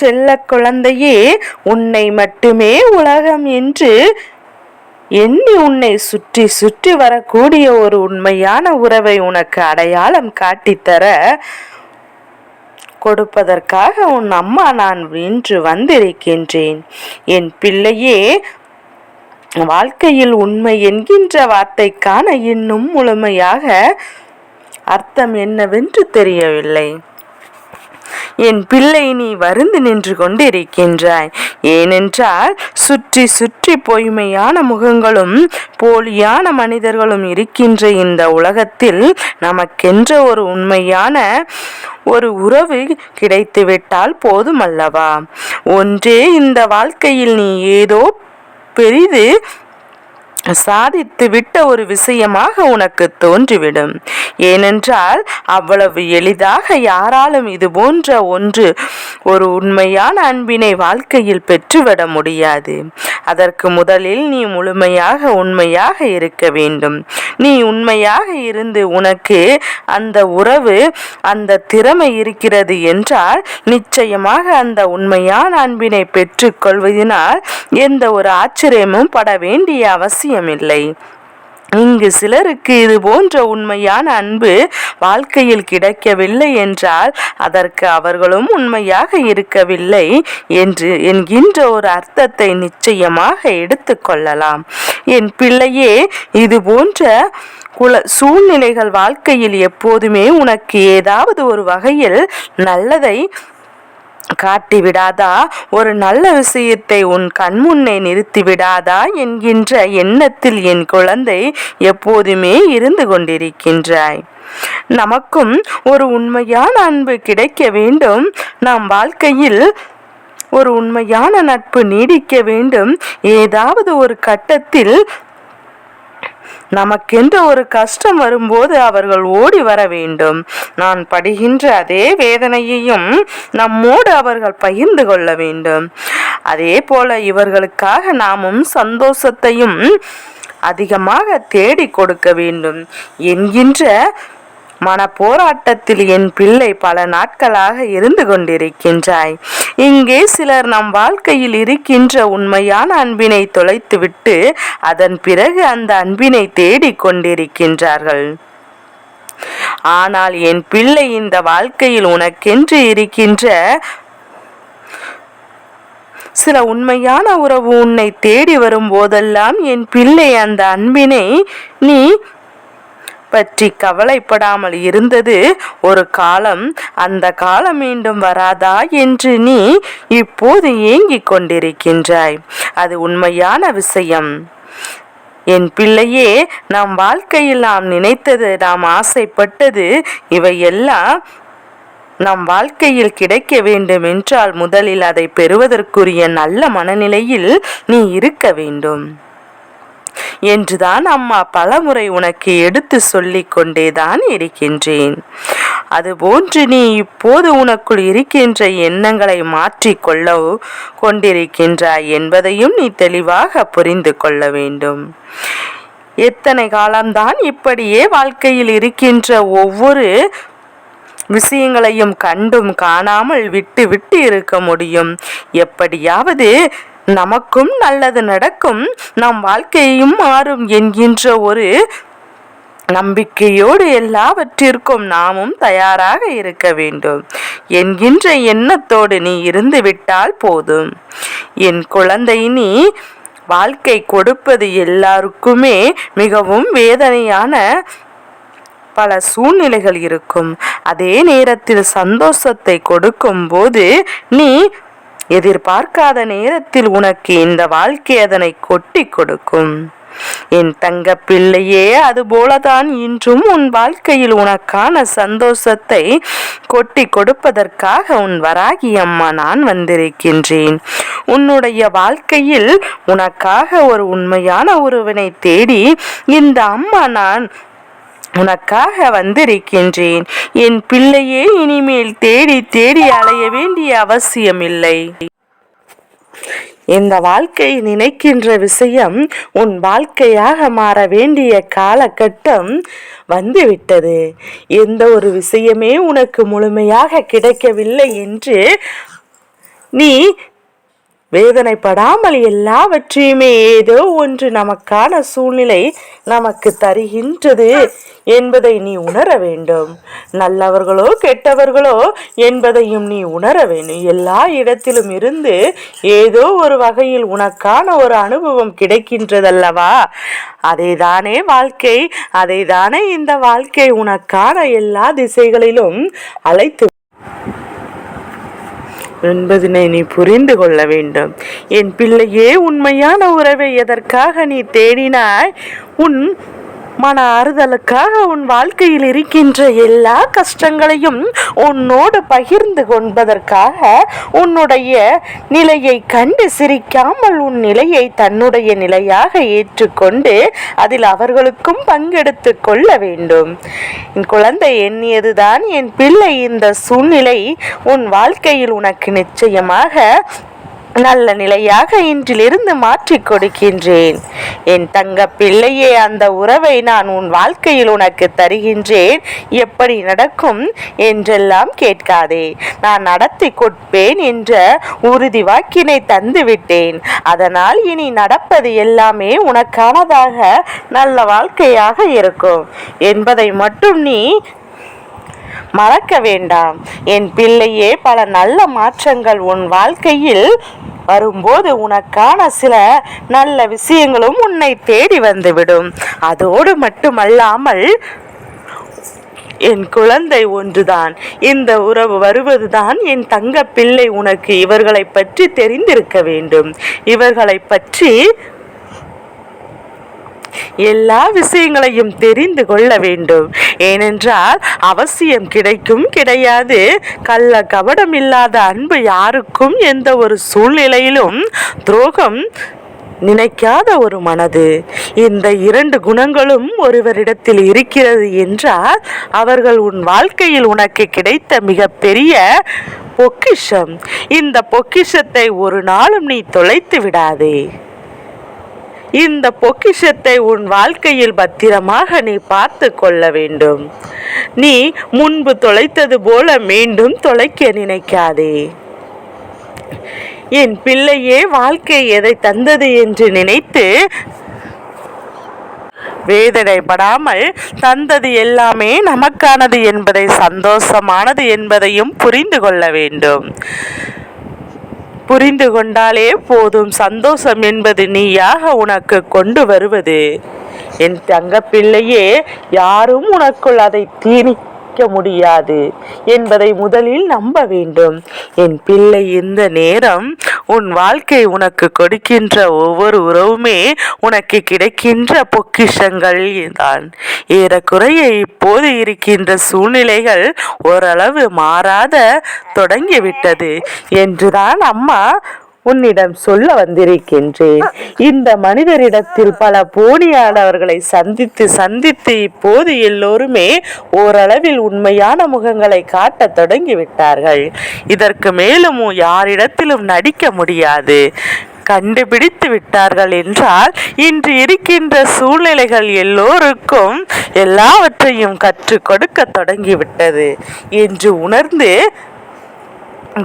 செல்ல குழந்தையே உன்னை மட்டுமே உலகம் என்று எண்ணி உன்னை சுற்றி சுற்றி வரக்கூடிய ஒரு உண்மையான உறவை உனக்கு அடையாளம் காட்டித்தர கொடுப்பதற்காக உன் அம்மா நான் இன்று வந்திருக்கின்றேன். என் பிள்ளையே வாழ்க்கையில் உண்மை என்கின்ற வார்த்தைக்கான இன்னும் முழுமையாக அர்த்தம் என்னவென்று தெரியவில்லை. என் பிள்ளை நீ வருந்து நின்று கொண்டிருக்கின்றாய். ஏனென்றால் சுற்றி சுற்றி பொய்மையான முகங்களும் போலியான மனிதர்களும் இருக்கின்ற இந்த உலகத்தில் நமக்கென்ற ஒரு உண்மையான ஒரு உறவு கிடைத்துவிட்டால் போதுமல்லவா? ஒன்றே இந்த வாழ்க்கையில் நீ ஏதோ பெரிது சாதித்து விட்ட ஒரு விஷயமாக உனக்கு தோன்றிவிடும். ஏனென்றால் அவ்வளவு எளிதாக யாராலும் இது போன்ற ஒன்று ஒரு உண்மையான அன்பினை வாழ்க்கையில் பெற்றுவிட முடியாது. அதற்கு முதலில் நீ முழுமையாக உண்மையாக இருக்க வேண்டும். நீ உண்மையாக இருந்து உனக்கு அந்த உறவு அந்த திறமை இருக்கிறது என்றால் நிச்சயமாக அந்த உண்மையான அன்பினை பெற்றுக்கொள்வதனால் எந்த ஒரு ஆச்சரியமும் பட வேண்டிய அவசியம் அவசியமில்லை. இங்கு சிலருக்கு இது போன்ற உண்மையான அன்பு வாழ்க்கையில் கிடைக்கவில்லை என்றால் அதற்கு அவர்களும் உண்மையாக இருக்கவில்லை என்று என்கின்ற ஒரு அர்த்தத்தை நிச்சயமாக எடுத்துக்கொள்ளலாம் என் பிள்ளையே இது போன்ற குல சூழ்நிலைகள் வாழ்க்கையில் எப்போதுமே உனக்கு ஏதாவது ஒரு வகையில் நல்லதை காட்டி விடாதா ஒரு நல்ல விஷயத்தை உன் கண்முன்னே நிறுத்தி விடாதா என்கின்ற எண்ணத்தில் என் குழந்தை எப்போதுமே இருந்து கொண்டிருக்கின்றாய். நமக்கும் ஒரு உண்மையான அன்பு கிடைக்க வேண்டும். நாம் வாழ்க்கையில் ஒரு உண்மையான நட்பு நீடிக்க வேண்டும். ஏதாவது ஒரு கட்டத்தில் நமக்கென்று ஒரு கஷ்டம் வரும்போது அவர்கள் ஓடி வர வேண்டும். நான் படுகின்ற அதே வேதனையையும் நம்மோடு அவர்கள் பகிர்ந்து கொள்ள வேண்டும். அதே போல இவர்களுக்காக நாமும் சந்தோஷத்தையும் அதிகமாக தேடி கொடுக்க வேண்டும். என்கின்ற மன போராட்டத்தில் என் பிள்ளை பல நாட்களாக இருந்து கொண்டிருக்கின்றாய். இங்கே சிலர் நம் வாழ்க்கையில் இருக்கின்ற உண்மையான அன்பினை தொலைத்துவிட்டு அதன் பிறகு அந்த அன்பினை தேடிக் கொண்டிருக்கின்றார்கள். ஆனால் என் பிள்ளை இந்த வாழ்க்கையில் உனக்கென்று இருக்கின்ற சில உண்மையான உறவு உன்னை தேடி வரும் போதெல்லாம் என் பிள்ளை அந்த அன்பினை நீ பற்றி கவலைப்படாமல் இருந்தது. ஒரு காலம் அந்த காலம் மீண்டும் வராதா என்று நீ இப்போது ஏங்கிக் கொண்டிருக்கின்றாய். அது உண்மையான விஷயம். என் பிள்ளையே நாம் வாழ்க்கையில் நாம் நினைத்தது நாம் ஆசைப்பட்டது இவையெல்லாம் நம் வாழ்க்கையில் கிடைக்க வேண்டும் என்றால் முதலில் அதை பெறுவதற்குரிய நல்ல மனநிலையில் நீ இருக்க வேண்டும். என்றுதான் அம்மா பலமுறை உனக்கு எடுத்து சொல்லிக் கொண்டேதான் இருக்கின்றேன். அதுபோன்று நீ இப்போது உனக்குள் இருக்கின்ற எண்ணங்களை மாற்றிக்கொள்ள கொண்டிருக்கின்றாய் என்பதையும் நீ தெளிவாக புரிந்து கொள்ள வேண்டும். எத்தனை காலம்தான் இப்படியே வாழ்க்கையில் இருக்கின்ற ஒவ்வொரு விஷயங்களையும் கண்டும் காணாமல் விட்டு விட்டு இருக்க முடியும். எப்படியாவது நமக்கும் நல்லது நடக்கும் நம் வாழ்க்கையும் மாறும் என்கின்ற ஒரு நம்பிக்கையோடு எல்லாவற்றிற்கும் நாமும் தயாராக இருக்க வேண்டும். என்கின்ற எண்ணத்தோடு நீ இருந்து விட்டால் போதும். என் குழந்தை நீ வாழ்க்கை கொடுப்பது எல்லாருக்குமே மிகவும் வேதனையான பல சூழ்நிலைகள் இருக்கும். அதே நேரத்தில் சந்தோஷத்தை கொடுக்கும் போது நீ எதிர்பார்க்காத நேரத்தில் உனக்கு இந்த வாழ்க்கை அதனை கொட்டி கொடுக்கும். என் தங்க பிள்ளையே அதுபோலதான் இன்றும் உன் வாழ்க்கையில் உனக்கான சந்தோஷத்தை கொட்டி கொடுப்பதற்காக உன் வராகி அம்மா நான் வந்திருக்கின்றேன். உன்னுடைய வாழ்க்கையில் உனக்காக ஒரு உண்மையான ஒருவனை தேடி இந்த அம்மா நான் உனக்காக வந்திருக்கின்றேன். என் பிள்ளையே இனிமேல் தேடி தேடி அலைய வேண்டிய அவசியமில்லை. இந்த வாழ்க்கை நினைக்கின்ற விஷயம் உன் வாழ்க்கையாக மாற வேண்டிய காலகட்டம் வந்துவிட்டது. எந்த ஒரு விஷயமே உனக்கு முழுமையாக கிடைக்கவில்லை என்று நீ வேதனைப்படாமல் எல்லாவற்றையுமே ஏதோ ஒன்று நமக்கான சூழ்நிலை நமக்கு தருகின்றது என்பதை நீ உணர வேண்டும். நல்லவர்களோ கெட்டவர்களோ என்பதையும் நீ உணர வேண்டும். எல்லா இடத்திலும் இருந்து ஏதோ ஒரு வகையில் உனக்கான ஒரு அனுபவம் கிடைக்கின்றதல்லவா? அதைதானே வாழ்க்கை. அதைதானே இந்த வாழ்க்கை உனக்கான எல்லா திசைகளிலும் அழைத்து என்பதனை நீ புரிந்து கொள்ள வேண்டும். என் பிள்ளையே உண்மையான உறவை எதற்காக நீ தேடினாய்? உன் மன ஆறுதலுக்காக உன் வாழ்க்கையில் இருக்கின்ற எல்லா கஷ்டங்களையும் உன்னோடு பகிர்ந்து கொள்வதற்காக உன்னுடைய நிலையை கண்டு சிரிக்காமல் உன் நிலையை தன்னுடைய நிலையாக ஏற்றுக்கொண்டு அதில் அவர்களுக்கும் பங்கெடுத்து கொள்ள வேண்டும். என் குழந்தை எண்ணியதுதான் என் பிள்ளை இந்த சூழ்நிலை உன் வாழ்க்கையில் உனக்கு நிச்சயமாக நல்ல நிலையாக இன்றிலிருந்து மாற்றிக் கொடுக்கின்றேன். என் தங்க பிள்ளையே அந்த உறவை நான் உன் வாழ்க்கையில் உனக்கு தருகின்றேன். எப்படி நடக்கும் என்றெல்லாம் கேட்காதே. நான் நடத்தி கொடுப்பேன் என்ற உறுதி வாக்கினை தந்துவிட்டேன். அதனால் இனி நடப்பது எல்லாமே உனக்கானதாக நல்ல வாழ்க்கையாக இருக்கும். என்பதை மட்டும் நீ மறக்க வேண்டாம். என் பிள்ளையே பல நல்ல மாற்றங்கள் உன் வாழ்க்கையில் வரும்போது உனக்கான சில நல்ல விஷயங்களும் உன்னை தேடி வந்துவிடும். அதோடு மட்டுமல்லாமல் என் குழந்தை ஒன்றுதான். இந்த உறவு வருவதுதான் என் தங்க பிள்ளை உனக்கு இவர்களை பற்றி தெரிந்திருக்க வேண்டும். இவர்களை பற்றி எல்லா விஷயங்களையும் தெரிந்து கொள்ள வேண்டும். ஏனென்றால் அவசியம் கிடைக்கும் கிடையாது. கள்ள கபடம் இல்லாத அன்பு யாருக்கும் எந்த ஒரு சூழ்நிலையிலும் துரோகம் நினைக்காத ஒரு மனது. இந்த இரண்டு குணங்களும் ஒருவரிடத்தில் இருக்கிறது என்றால் அவர்கள் உன் வாழ்க்கையில் உனக்கு கிடைத்த மிகப்பெரிய பொக்கிஷம். இந்த பொக்கிஷத்தை ஒரு நாளும் நீ தொலைத்து விடாதே. இந்த பொக்கிஷத்தை உன் வாழ்க்கையில் பத்திரமாக நீ பார்த்து கொள்ள வேண்டும். நீ முன்பு தொலைத்தது போல மீண்டும் தொலைக்க நினைக்காதே. என் பிள்ளையே வாழ்க்கை எதை தந்தது என்று நினைத்து வேதனைப்படாமல் தந்தது எல்லாமே நமக்கானது என்பதை சந்தோஷமானது என்பதையும் புரிந்து கொள்ள வேண்டும். புரிந்து கொண்டாலே போதும் சந்தோஷம் என்பது நீயாக உனக்கு கொண்டு வருவது. என் தங்கப்பிள்ளையே யாரும் உனக்குள் அதை தீனி முடியாது என்பதை முதலில் நம்ப வேண்டும். என் பிள்ளை இந்த நேரம் உன் வாழ்க்கை உனக்கு கொடுக்கின்ற ஒவ்வொரு உறவுமே உனக்கு கிடைக்கின்ற பொக்கிஷங்கள் தான். ஏறக்குறைய இப்போது இருக்கின்ற சூழ்நிலைகள் ஓரளவு மாறாத தொடங்கிவிட்டது. என்றுதான் அம்மா உன்னிடம் சொல்ல வந்திருக்கின்றேன். இந்த மனிதரிடத்தில் பல போலியானவர்களை சந்தித்து சந்தித்து இப்போது எல்லோருமே ஓரளவில் உண்மையான முகங்களை காட்ட தொடங்கிவிட்டார்கள். இதற்கு மேலும் யாரிடத்திலும் நடிக்க முடியாது. கண்டுபிடித்து விட்டார்கள் என்றால் இன்று இருக்கின்ற சூழ்நிலைகள் எல்லோருக்கும் எல்லாவற்றையும் கற்றுக் கொடுக்க தொடங்கிவிட்டது. என்று உணர்ந்து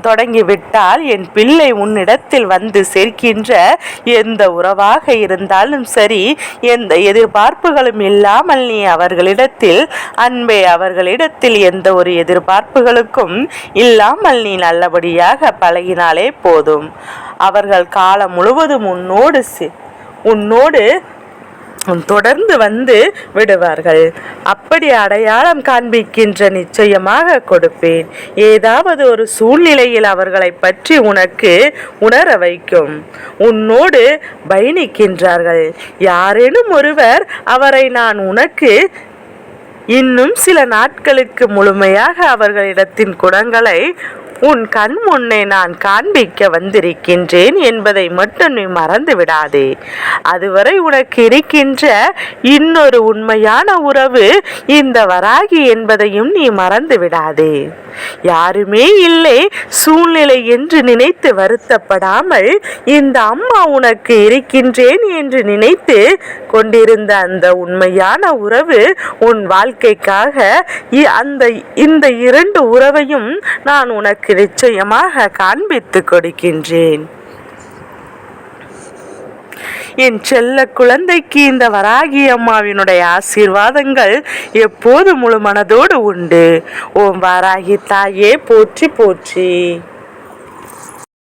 தொடங்கிவிட்டால் என் பிள்ளை உன்னிடத்தில் வந்து சேர்க்கின்ற எந்த உறவாக இருந்தாலும் சரி எந்த எதிர்பார்ப்புகளும் இல்லாமல் நீ அவர்களிடத்தில் அன்பே அவர்களிடத்தில் எந்த ஒரு எதிர்பார்ப்புகளுக்கும் இல்லாமல் நீ நல்லபடியாக பழகினாலே போதும். அவர்கள் காலம் முழுவதும் உன்னோடு உன்னோடு தொடர்ந்து வந்து விடுவார்கள். அப்படி அடையாளம் காண்பிக்கின்ற நிச்சயமாக கொடுப்பேன். ஏதாவது ஒரு சூழ்நிலையில் அவர்களை பற்றி உனக்கு உணர வைக்கும். உன்னோடு பயணிக்கின்றார்கள். யாரேனும் ஒருவர் அவரை நான் உனக்கு இன்னும் சில நாட்களுக்கு முழுமையாக அவர்களிடத்தின் குணங்களை உன் கண் முன்னே நான் காண்பிக்க வந்திருக்கின்றேன் என்பதை மட்டும் நீ மறந்து விடாதே அதுவரை உனக்கு இருக்கின்ற இன்னொரு உண்மையான உறவு இந்த வராகி என்பதையும் நீ மறந்து விடாதே யாருமே இல்லை சூழ்நிலை என்று நினைத்து வருத்தப்படாமல் இந்த அம்மா உனக்கு இருக்கின்றேன் என்று நினைத்து கொண்டிருந்த அந்த உண்மையான உறவு உன் வாழ்க்கைக்காக அந்த இந்த இரண்டு உறவையும் நான் உனக்கு உனக்கு நிச்சயமாக காண்பித்து கொடுக்கின்றேன். என் செல்ல குழந்தைக்கு இந்த வராகி அம்மாவினுடைய ஆசீர்வாதங்கள் எப்போது முழு மனதோடு உண்டு. ஓம் வாராகி தாயே போற்றி போற்றி.